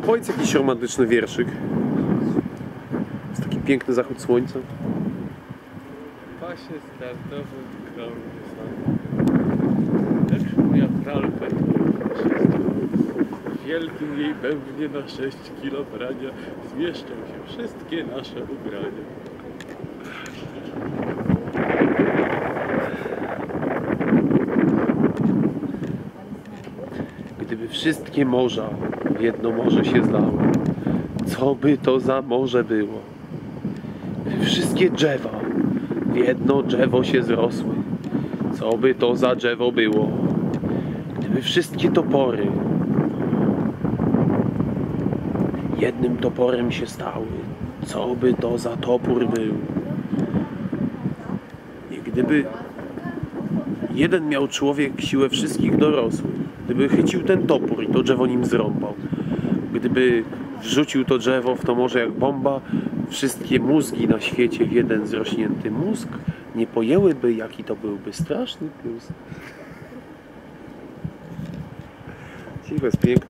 Powiedz jakiś romantyczny wierszyk. Jest taki piękny zachód słońca. pasie startowym krąg Lecz moja pralka w wielkim jej bębnie na 6 kilo brania zmieszczą się wszystkie nasze ubrania. Gdyby wszystkie morza jedno morze się zlały, co by to za morze było? Wszystkie drzewa w jedno drzewo się zrosły, co by to za drzewo było? Gdyby wszystkie topory jednym toporem się stały, co by to za topór był? I gdyby jeden miał człowiek siłę wszystkich dorosłych, gdyby chycił ten topór i to drzewo nim zrąbał, gdyby wrzucił to drzewo w to morze jak bomba, wszystkie mózgi na świecie w jeden zrośnięty mózg nie pojęłyby, jaki to byłby straszny plus. Cicho jest piękny.